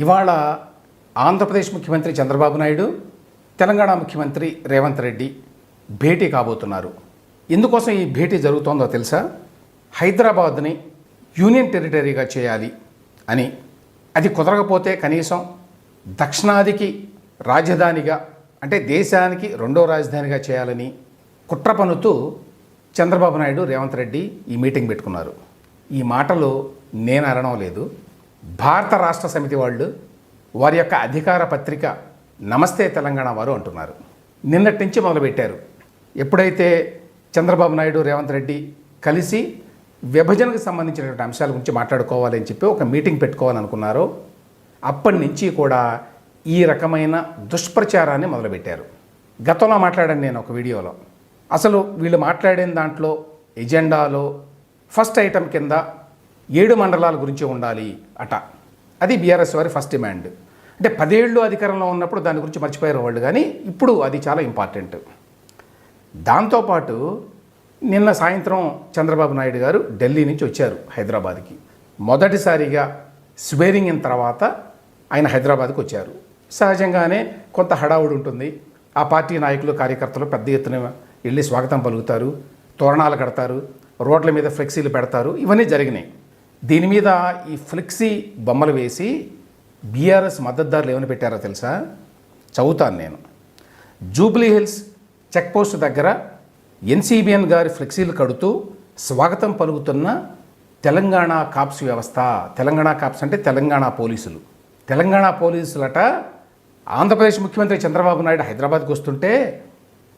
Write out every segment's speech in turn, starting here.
ఇవాళ ఆంధ్రప్రదేశ్ ముఖ్యమంత్రి చంద్రబాబు నాయుడు తెలంగాణ ముఖ్యమంత్రి రేవంత్ రెడ్డి భేటీ కాబోతున్నారు. ఎందుకోసం ఈ భేటీ జరుగుతోందో తెలుసా? హైదరాబాద్ని యూనియన్ టెరిటరీగా చేయాలి అని. అది కుదరకపోతే కనీసం దక్షిణాదికి రాజధానిగా అంటే దేశానికి రెండో రాజధానిగా చేయాలని కుట్ర పనుతూ చంద్రబాబు నాయుడు రేవంత్ రెడ్డి ఈ మీటింగ్ పెట్టుకున్నారు. ఈ మాటలు నేను అనడం లేదు. భారత రాష్ట్ర సమితి వాళ్ళు వారి యొక్క అధికార పత్రిక నమస్తే తెలంగాణ వారు అంటున్నారు. నిన్నటి నుంచి మొదలుపెట్టారు. ఎప్పుడైతే చంద్రబాబు నాయుడు రేవంత్ రెడ్డి కలిసి విభజనకు సంబంధించినటువంటి అంశాల గురించి మాట్లాడుకోవాలి అని చెప్పి ఒక మీటింగ్ పెట్టుకోవాలనుకున్నారో అప్పటి నుంచి కూడా ఈ రకమైన దుష్ప్రచారాన్ని మొదలుపెట్టారు. గతంలో మాట్లాడాను నేను ఒక వీడియోలో. అసలు వీళ్ళు మాట్లాడిన దాంట్లో ఎజెండాలో ఫస్ట్ ఐటమ్ కింద ఏడు మండలాల గురించి ఉండాలి అట. అది బీఆర్ఎస్ వారి ఫస్ట్ డిమాండ్ అంటే పదేళ్ళు అధికారంలో ఉన్నప్పుడు దాని గురించి మర్చిపోయారు వాళ్ళు కానీ ఇప్పుడు అది చాలా ఇంపార్టెంట్ దాంతోపాటు నిన్న సాయంత్రం చంద్రబాబు నాయుడు గారు ఢిల్లీ నుంచి వచ్చారు హైదరాబాద్కి. మొదటిసారిగా స్వేరింగ్ ఇన్ తర్వాత ఆయన హైదరాబాద్కి వచ్చారు. సహజంగానే కొంత హడావుడి ఉంటుంది. ఆ పార్టీ నాయకులు కార్యకర్తలు పెద్ద ఎత్తున వెళ్ళి స్వాగతం పలుకుతారు తోరణాలు కడతారు రోడ్ల మీద ఫ్లెక్సీలు పెడతారు ఇవన్నీ జరిగినాయి. దీని మీద ఈ ఫ్లెక్సీ బొమ్మలు వేసి బీఆర్ఎస్ మద్దతుదారులు ఏమని పెట్టారో తెలుసా? చదువుతాను నేను. జూబ్లీ హిల్స్ చెక్పోస్ట్ దగ్గర ఎన్సీబీఎన్ గారి ఫ్లెక్సీలు కడుతూ స్వాగతం పలుకుతున్న తెలంగాణ కాప్స్ వ్యవస్థ. తెలంగాణ కాప్స్ అంటే తెలంగాణ పోలీసులు. తెలంగాణ పోలీసులట ఆంధ్రప్రదేశ్ ముఖ్యమంత్రి చంద్రబాబు నాయుడు హైదరాబాద్కి వస్తుంటే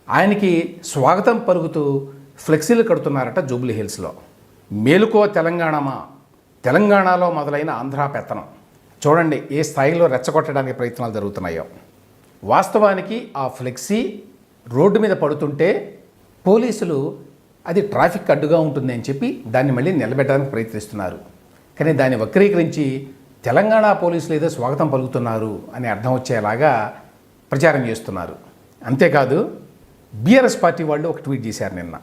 ఆయనకి స్వాగతం పలుకుతూ ఫ్లెక్సీలు కడుతున్నారట జూబ్లీ హిల్స్లో. మేలుకో తెలంగాణమా? తెలంగాణలో మొదలైన ఆంధ్ర పెత్తనం. చూడండి ఏ స్థాయిలో రెచ్చగొట్టడానికి ప్రయత్నాలు జరుగుతున్నాయో. వాస్తవానికి ఆ ఫ్లెక్సీ రోడ్డు మీద పడుతుంటే పోలీసులు అది ట్రాఫిక్ అడ్డుగా ఉంటుంది అని చెప్పి దాన్ని మళ్ళీ నిలబెట్టడానికి ప్రయత్నిస్తున్నారు. కానీ దాన్ని వక్రీకరించి తెలంగాణ పోలీసులు ఏదో స్వాగతం పలుకుతున్నారు అని అర్థం వచ్చేలాగా ప్రచారం చేస్తున్నారు. అంతేకాదు బీఆర్ఎస్ పార్టీ వాళ్ళు ఒక ట్వీట్ చేశారు నిన్న.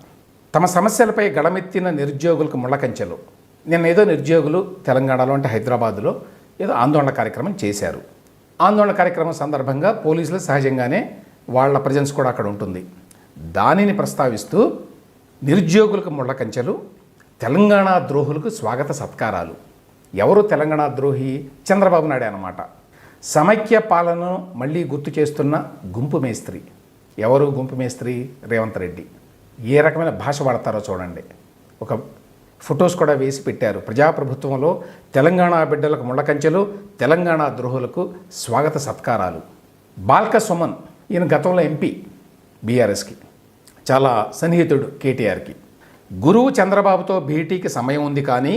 తమ సమస్యలపై గడమెత్తిన నిరుద్యోగులకు ముళ్ళకంచెలు నిన్న ఏదో నిరుద్యోగులు తెలంగాణలో అంటే హైదరాబాద్లో ఏదో ఆందోళన కార్యక్రమం చేశారు. ఆందోళన కార్యక్రమం సందర్భంగా పోలీసులు సహజంగానే వాళ్ళ ప్రజెన్స్ కూడా అక్కడ ఉంటుంది. దానిని ప్రస్తావిస్తూ నిరుద్యోగులకు ముళ్ళ కంచెలు తెలంగాణ ద్రోహులకు స్వాగత సత్కారాలు. ఎవరు తెలంగాణ ద్రోహి? చంద్రబాబు నాయుడు అనమాట సమైక్య పాలనను మళ్ళీ గుర్తు చేస్తున్న గుంపు మేస్త్రి. ఎవరు గుంపు మేస్త్రి? రేవంత్ రెడ్డి. ఏ రకమైన భాష వాడతారో చూడండి. ఒక ఫొటోస్ కూడా వేసి పెట్టారు. ప్రజాప్రభుత్వంలో తెలంగాణ బిడ్డలకు ముళ్ళకంచెలు తెలంగాణ ద్రోహులకు స్వాగత సత్కారాలు. బాల్క సుమన్ ఈయన గతంలో ఎంపీ బీఆర్ఎస్కి చాలా సన్నిహితుడు కేటీఆర్కి. గురువు చంద్రబాబుతో భేటీకి సమయం ఉంది కానీ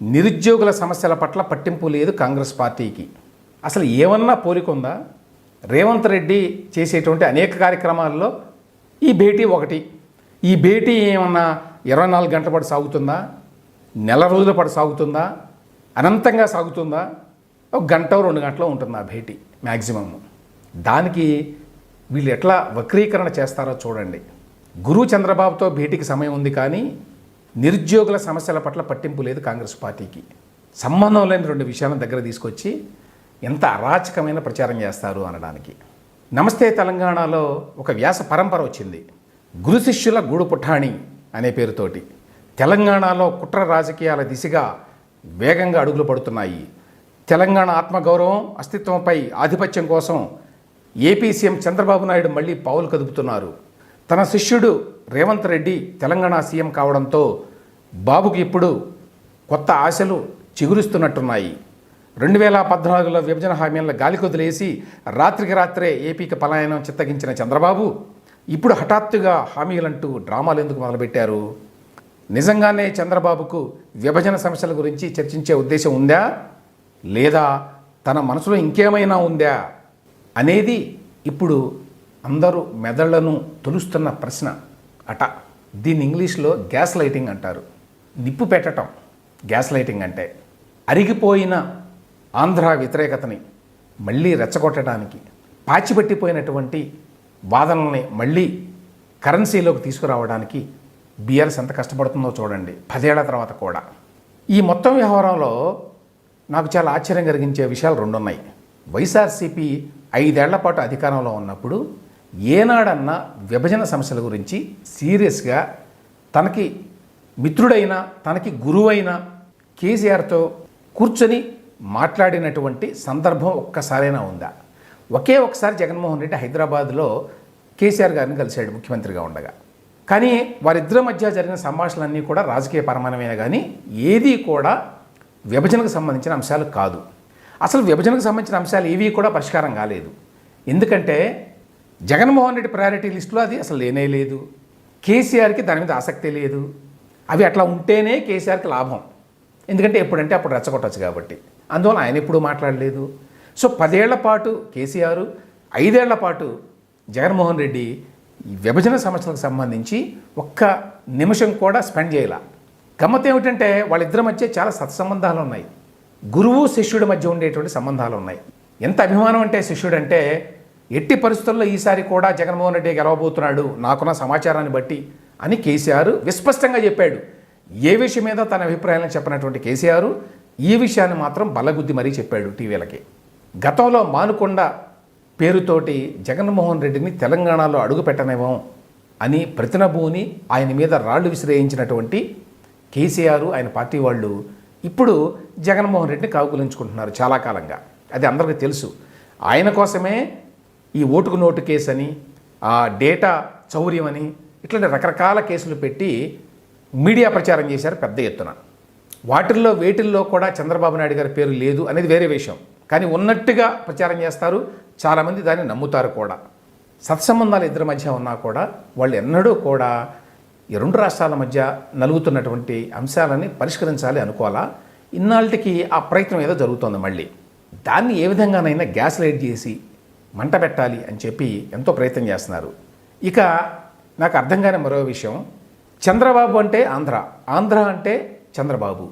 నిరుద్యోగుల సమస్యల పట్ల పట్టింపు లేదు కాంగ్రెస్ పార్టీకి. అసలు ఏమన్నా పోలికుందా రేవంత్ రెడ్డి చేసేటువంటి అనేక కార్యక్రమాల్లో ఈ భేటీ ఒకటి. ఈ భేటీ ఏమన్నా ఇరవై నాలుగు గంటల పాటు సాగుతుందా? నెల రోజుల పాటు సాగుతుందా? అనంతంగా సాగుతుందా? ఒక గంట రెండు గంటలో ఉంటుంది ఆ భేటీ మ్యాక్సిమం దానికి వీళ్ళు ఎట్లా వక్రీకరణ చేస్తారో చూడండి. గురు చంద్రబాబుతో భేటీకి సమయం ఉంది కానీ నిరుద్యోగుల సమస్యల పట్ల పట్టింపు లేదు కాంగ్రెస్ పార్టీకి. సంబంధం లేని రెండు విషయాలను దగ్గర తీసుకొచ్చి ఎంత అరాచకమైన ప్రచారం చేస్తారు అనడానికి. నమస్తే తెలంగాణలో ఒక వ్యాస పరంపర వచ్చింది. గురు శిష్యుల గూడు పుఠాణి అనే పేరుతోటి. తెలంగాణలో కుట్ర రాజకీయాల దిశగా వేగంగా అడుగులు పడుతున్నాయి. తెలంగాణ ఆత్మగౌరవం అస్తిత్వంపై ఆధిపత్యం కోసం ఏపీ సీఎం చంద్రబాబు నాయుడు మళ్ళీ పావులు కదుపుతున్నారు. తన శిష్యుడు రేవంత్ రెడ్డి తెలంగాణ సీఎం కావడంతో బాబుకి ఇప్పుడు కొత్త ఆశలు చిగురిస్తున్నట్టున్నాయి. రెండు వేల పద్నాలుగులో విభజన హామీలను గాలికొదిలేసి రాత్రికి రాత్రే ఏపీకి పలాయనం చిత్తగించిన చంద్రబాబు ఇప్పుడు హఠాత్తుగా హామీలంటూ డ్రామాలు ఎందుకు మొదలుపెట్టారు? నిజంగానే చంద్రబాబుకు విభజన సమస్యల గురించి చర్చించే ఉద్దేశం ఉందా? లేదా తన మనసులో ఇంకేమైనా ఉందా? అనేది ఇప్పుడు అందరూ మెదళ్ళను తొలుస్తున్న ప్రశ్న అట. దీన్ని ఇంగ్లీష్లో గ్యాస్ లైటింగ్ అంటారు. నిప్పు పెట్టటం గ్యాస్ లైటింగ్ అంటే. అరిగిపోయిన ఆంధ్ర వ్యతిరేకతని మళ్ళీ రెచ్చగొట్టడానికి పాచిపెట్టిపోయినటువంటి వాదనల్ని మళ్ళీ కరెన్సీలోకి తీసుకురావడానికి బీఆర్ఎస్ ఎంత కష్టపడుతుందో చూడండి. పదేళ్ళ తర్వాత కూడా. ఈ మొత్తం వ్యవహారంలో నాకు చాలా ఆశ్చర్యం కలిగించే విషయాలు రెండు ఉన్నాయి వైఎస్ఆర్సీపీ ఐదేళ్ళ పాటు అధికారంలో ఉన్నప్పుడు ఏనాడన్నా విభజన సమస్యల గురించి సీరియస్గా తనకి మిత్రుడైన తనకి గురువైన కేసీఆర్తో కూర్చొని మాట్లాడినటువంటి సందర్భం ఒక్కసారైనా ఉందా? ఒకే ఒకసారి జగన్మోహన్ రెడ్డి హైదరాబాద్లో కేసీఆర్ గారిని కలిశాడు ముఖ్యమంత్రిగా ఉండగా. కానీ వారిద్దరి మధ్య జరిగిన సంభాషణలన్నీ కూడా రాజకీయ పరమాణమైన కానీ ఏది కూడా విభజనకు సంబంధించిన అంశాలు కాదు. అసలు విభజనకు సంబంధించిన అంశాలు ఏవి కూడా పరిష్కారం కాలేదు. ఎందుకంటే జగన్మోహన్ రెడ్డి ప్రయారిటీ లిస్టులో అది అసలు లేనే లేదు. కేసీఆర్కి దాని మీద ఆసక్తి లేదు. అవి అట్లా ఉంటేనే కేసీఆర్కి లాభం. ఎందుకంటే ఎప్పుడంటే అప్పుడు రెచ్చగొట్టచ్చు కాబట్టి. అందువల్ల ఆయన ఎప్పుడూ మాట్లాడలేదు. సో పదేళ్ళ పాటు కేసీఆర్ ఐదేళ్ళ పాటు జగన్మోహన్ రెడ్డి ఈ విభజన సమస్యలకు సంబంధించి ఒక్క నిమిషం కూడా స్పెండ్ చేయాల. గమ్మత్ ఏమిటంటే వాళ్ళిద్దరి మధ్య చాలా సత్సంబంధాలు ఉన్నాయి. గురువు శిష్యుడి మధ్య ఉండేటువంటి సంబంధాలు ఉన్నాయి. ఎంత అభిమానం అంటే శిష్యుడు అంటే ఎట్టి పరిస్థితుల్లో ఈసారి కూడా జగన్మోహన్ రెడ్డి గెలవబోతున్నాడు నాకున్న సమాచారాన్ని బట్టి అని కేసీఆర్ విస్పష్టంగా చెప్పాడు. ఏ విషయం మీద తన అభిప్రాయాలను చెప్పినటువంటి కేసీఆర్ ఈ విషయాన్ని మాత్రం బలగుద్ది మరీ చెప్పాడు టీవీలకి. గతంలో మానుకొండ పేరుతోటి జగన్మోహన్ రెడ్డిని తెలంగాణలో అడుగుపెట్టనేమో అని ప్రతినభూని ఆయన మీద రాళ్ళు విసిరేయించినటువంటి కేసీఆర్ ఆయన పార్టీ వాళ్ళు ఇప్పుడు జగన్మోహన్ రెడ్డిని కాకులించుకుంటున్నారు చాలా కాలంగా. అది అందరికీ తెలుసు. ఆయన కోసమే ఈ ఓటుకు నోటు కేసు అని ఆ డేటా చౌర్యం అని ఇట్లాంటి రకరకాల కేసులు పెట్టి మీడియా ప్రచారం చేశారు పెద్ద ఎత్తున. వాటిల్లో వేటిల్లో కూడా చంద్రబాబు నాయుడు గారి పేరు లేదు అనేది వేరే విషయం. కానీ ఉన్నట్టుగా ప్రచారం చేస్తారు. చాలామంది దాన్ని నమ్ముతారు కూడా. సత్సంబంధాలు ఇద్దరి మధ్య ఉన్నా కూడా వాళ్ళు ఎన్నడూ కూడా ఈ రెండు రాష్ట్రాల మధ్య నలుగుతున్నటువంటి అంశాలని పరిష్కరించాలి అనుకోవాలా? ఇన్నాళ్ళకి ఆ ప్రయత్నం ఏదో జరుగుతోంది మళ్ళీ. దాన్ని ఏ విధంగానైనా గ్యాస్ లైట్ చేసి మంట పెట్టాలి అని చెప్పి ఎంతో ప్రయత్నం చేస్తున్నారు. ఇక నాకు అర్థం కాని మరో విషయం. చంద్రబాబు అంటే ఆంధ్ర. ఆంధ్ర అంటే చంద్రబాబు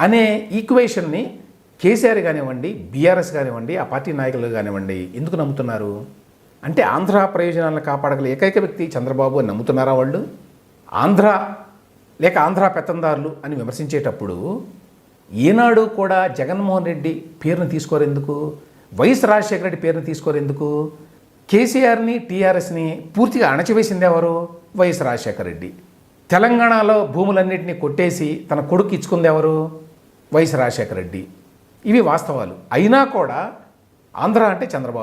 అనే ఈక్వేషన్ని కేసీఆర్ కానివ్వండి బీఆర్ఎస్ కానివ్వండి ఆ పార్టీ నాయకులు కానివ్వండి ఎందుకు నమ్ముతున్నారు? అంటే ఆంధ్ర ప్రయోజనాలను కాపాడగల ఏకైక వ్యక్తి చంద్రబాబు అని నమ్ముతున్నారా వాళ్ళు? ఆంధ్ర లేక ఆంధ్ర పెత్తందారులు అని విమర్శించేటప్పుడు ఈనాడు కూడా జగన్మోహన్ రెడ్డి పేరును తీసుకోరెందుకు వైఎస్ రాజశేఖర రెడ్డి పేరును తీసుకోరెందుకు కేసీఆర్ని టీఆర్ఎస్ని పూర్తిగా అణచివేసింది ఎవరు? వైఎస్ రాజశేఖర రెడ్డి. తెలంగాణలో భూములన్నింటినీ కొట్టేసి తన కొడుకు ఇచ్చుకుంది ఎవరు? వైఎస్ రాజశేఖర రెడ్డి. ఇవి వాస్తవాలు. అయినా కూడా ఆంధ్ర అంటే చంద్రబాబు.